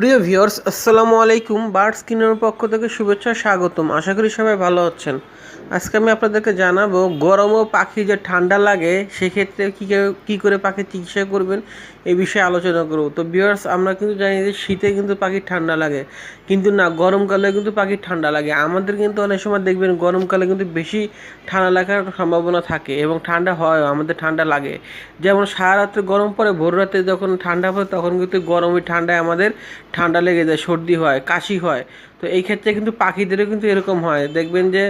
প্রিয় ভিউয়ার্স, আসসালামু আলাইকুম। বার্ড স্কিনের পক্ষ থেকে শুভেচ্ছা, স্বাগতম। আশা করি সবাই ভালো আছেন। আজকে আমি আপনাদেরকে জানাব, গরম ও পাখি যে ঠান্ডা লাগে, সেক্ষেত্রে কী কী করে পাখির চিকিৎসা করবেন এই বিষয়ে আলোচনা করব। তো ভিউয়ার্স, আমরা কিন্তু জানি যে শীতে কিন্তু পাখির ঠান্ডা লাগে, কিন্তু না গরমকালে কিন্তু পাখির ঠান্ডা লাগে। আমাদের কিন্তু অনেক সময় দেখবেন, গরমকালে কিন্তু বেশি ঠান্ডা লাগার সম্ভাবনা থাকে এবং ঠান্ডা হয় আমাদের ঠান্ডা লাগে। যেমন সারা রাত্রে গরম পড়ে, ভোর রাতে যখন ঠান্ডা পড়ে, তখন কিন্তু গরমই ঠান্ডায় আমাদের ঠান্ডা লেগে যায়, সর্দি হয়, কাশি হয়। তো এই ক্ষেত্রে কিন্তু পাখিদেরও কিন্তু এরকম হয়। দেখবেন যে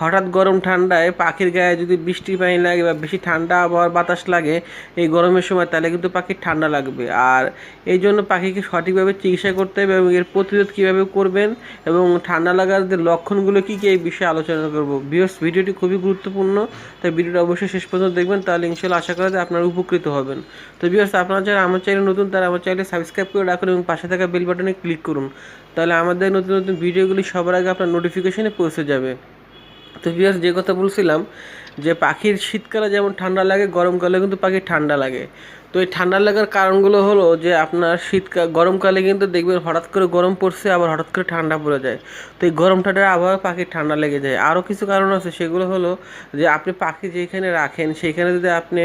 হঠাৎ গরম ঠান্ডায় পাখির গায়ে যদি বৃষ্টি পানি লাগে বা বেশি ঠান্ডা আবহাওয়ার বাতাস লাগে, এই গরমের সময় তাহলে কিন্তু পাখির ঠান্ডা লাগবে। আর এই জন্য পাখিকে সঠিকভাবে চিকিৎসা করতে হবে এবং এর প্রতিরোধ কীভাবে করবেন এবং ঠান্ডা লাগার যে লক্ষণগুলো কী কী এই বিষয়ে আলোচনা করব। বিয়স ভিডিওটি খুবই গুরুত্বপূর্ণ, তাই ভিডিওটা অবশ্যই শেষ পর্যন্ত দেখবেন, তাহলে ইনশাল্লাহ আশা করা যায় আপনারা উপকৃত হবেন। তো বিয়স আপনারা যারা আমার চ্যানেল নতুন, তারা আমার চ্যানেলে সাবস্ক্রাইব করে রাখুন এবং পাশে থাকা বেল বাটনে ক্লিক করুন। তাহলে আমাদের নতুন নতুন ভিডিওগুলি সবার আগে আপনার নোটিফিকেশনে পৌঁছে যাবে। তো বিয়াস যে কথা বলছিলাম, যে পাখির শীতকালে যেমন ঠান্ডা লাগে গরমকালে কিন্তু পাখি ঠান্ডা লাগে। তো এই ঠান্ডা লাগার কারণগুলো হলো যে আপনার শীতকাল গরমকালে কিন্তু দেখবেন হঠাৎ করে গরম পড়ছে, আবার হঠাৎ করে ঠান্ডা পড়ে যায়। তো এই গরম ঠান্ডার আবহাওয়া পাখির ঠান্ডা লেগে যায়। আরও কিছু কারণ আছে, সেগুলো হলো যে আপনি পাখি যেখানে রাখেন, সেখানে যদি আপনি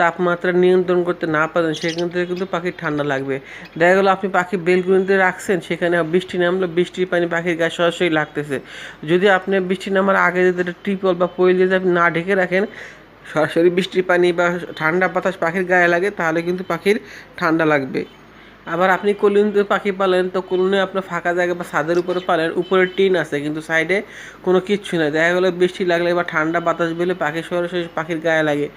তাপমাত্রা নিয়ন্ত্রণ করতে না পারেন, সেখান থেকে কিন্তু পাখির ঠান্ডা লাগবে। দেখা গেলো আপনি পাখি বেলকুনিতে রাখছেন, সেখানে বৃষ্টি নামলে, বৃষ্টির পানি পাখির গায়ে সরাসরি লাগতেছে। যদি আপনি বৃষ্টি নামার আগে যদি একটা ট্রিপল বা পয়েল যদি আপনি না ঢেকে রাখেন সরাসরি বৃষ্টির পানি বা ঠান্ডা বাতাস পাখির গায়ে লাগে তাহলে কিন্তু পাখির ঠান্ডা লাগবে। আবার আপনি কলুনিতে পাখি পালেন, তো কলুনে আপনার ফাঁকা জায়গা বা ছাদের উপরে পালেন, উপরে টিন আছে, কিন্তু সাইডে কোনো কিচ্ছু নেই। দেখা গেলো বৃষ্টি লাগলে বা ঠান্ডা বাতাস বেলে পাখি সরাসরি পাখির গায়ে লাগে।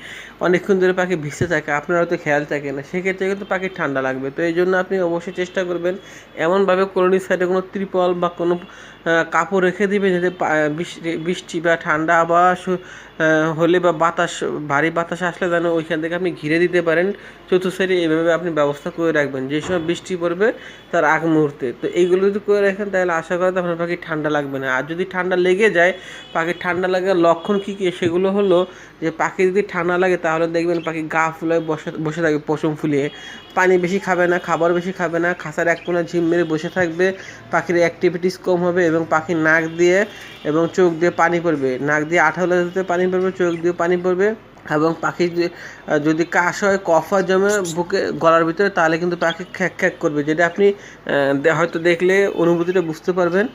অনেকক্ষণ ধরে পাখি ভিজতে থাকে, আপনার হয়তো খেয়াল থাকে না। সেক্ষেত্রে কিন্তু পাখির ঠান্ডা লাগবে। তো এই জন্য আপনি অবশ্যই চেষ্টা করবেন এমনভাবে কলোনির সাইডে কোনো ত্রিপল বা কোনো কাপড় রেখে দিবেন যাতে বৃষ্টি বা ঠান্ডা আবহাওয়া হলে বা বাতাস, ভারী বাতাস আসলে যেন ওইখান থেকে আপনি ঘিরে দিতে পারেন। চতুর্সাইডে এইভাবে আপনি ব্যবস্থা করে রাখবেন। যে সময় বৃষ্টি পড়বে তার আগ মুহূর্তে। তো এইগুলো যদি করে রাখেন তাহলে আশা করা আপনার পাখি ঠান্ডা লাগবে না। আর যদি ঠান্ডা লেগে যায়, পাখির ঠান্ডা লাগার লক্ষণ কী কী? সেগুলো হলো যে পাখি যদি ঠান্ডা লাগে তাহলে দেখবেন পাখি গা ফুলে বসে বসে থাকবে পশম ফুলিয়ে। পানি বেশি খাবে না, খাবার বেশি খাবে না খাসার এক কোনা ঝিম মেরে বসে থাকবে, পাখির অ্যাক্টিভিটিস কম হবে এবং পাখির নাক দিয়ে এবং চোখ দিয়ে পানি পড়বে। নাক দিয়ে আঠালো পানি পড়বে, চোখ দিয়ে পানি পড়বে। এবং পাখি যদি কাশ হয়, কফ হয়, জমে বুকে, গলার ভিতরে, তাহলে কিন্তু পাখি খ্যাক খ্যাক করবে। যেটা আপনি হয়তো দেখলে অনুভূতিটা বুঝতে পারবেন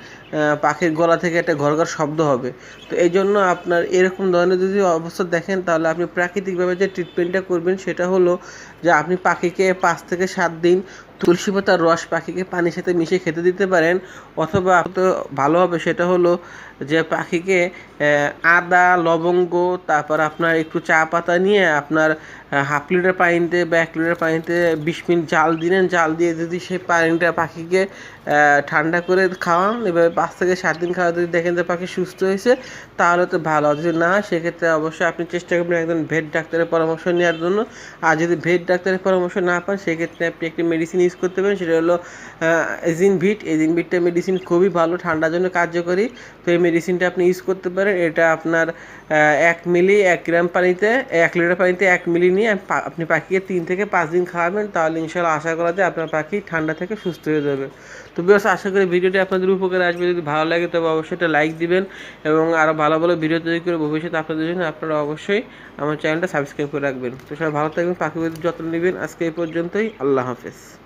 পাখির গলা থেকে একটা ঘর ঘর শব্দ হবে। তো এই জন্য আপনার এরকম ধরনের যদি অবস্থা দেখেন, তাহলে আপনি প্রাকৃতিকভাবে যে ট্রিটমেন্টটা করবেন, সেটা হলো যে আপনি পাখিকে পাঁচ থেকে সাত দিন তুলসী পাতার রস পাখিকে পানির সাথে মিশিয়ে খেতে দিতে পারেন, অথবা তো ভালো হবে সেটা হলো যে পাখিকে আদা, লবঙ্গ, তারপর আপনার একটু চা পাতা নিয়ে আপনার হাফ লিটার পানিতে বা এক লিটার পানিতে বিশ মিনিট জাল দিলেন, জাল দিয়ে যদি সেই পানিটা পাখিকে ঠান্ডা করে খাওয়ান, এভাবে পাঁচ থেকে সাত দিন খাওয়া যদি দেখেন যে পাখি সুস্থ হয়েছে, তাহলে তো ভালো। যদি না, সেক্ষেত্রে অবশ্যই আপনি চেষ্টা করবেন একজন ভেট ডাক্তারের পরামর্শ নেওয়ার জন্য। আর যদি ভেট ডাক্তারের পরামর্শ না পান, সেক্ষেত্রে আপনি একটি মেডিসিন ইউজ করতে পারেন, সেটা হলো এজিন ভিট এজিন ভিটটা মেডিসিন খুবই ভালো, ঠান্ডার জন্য কার্যকরী। তো এই মেডিসিনটা আপনি ইউজ করতে পারেন। এটা আপনার এক মিলি এক গ্রাম পানিতে, এক লিটার পানিতে এক মিলি নিয়ে আপনি পাখিকে তিন থেকে পাঁচ দিন খাওয়াবেন, তাহলে ইনশাল্লাহ আশা করা যায় আপনার পাখি ঠান্ডা থেকে সুস্থ হয়ে যাবে। তো বেশ আশা করি ভিডিওটি আপনাদের উপকারে আসবে। যদি ভালো লাগে, তবে অবশ্যই এটা লাইক দিবেন এবং আরও ভালো ভালো ভিডিও তৈরি করে ভবিষ্যতে আপনাদের জন্য আপনারা অবশ্যই আমার চ্যানেলটা সাবস্ক্রাইব করে রাখবেন। তো সবাই ভালো থাকবেন, পাখিদের যত্ন নেবেন। আজকে এই পর্যন্তই, আল্লাহ হাফেজ।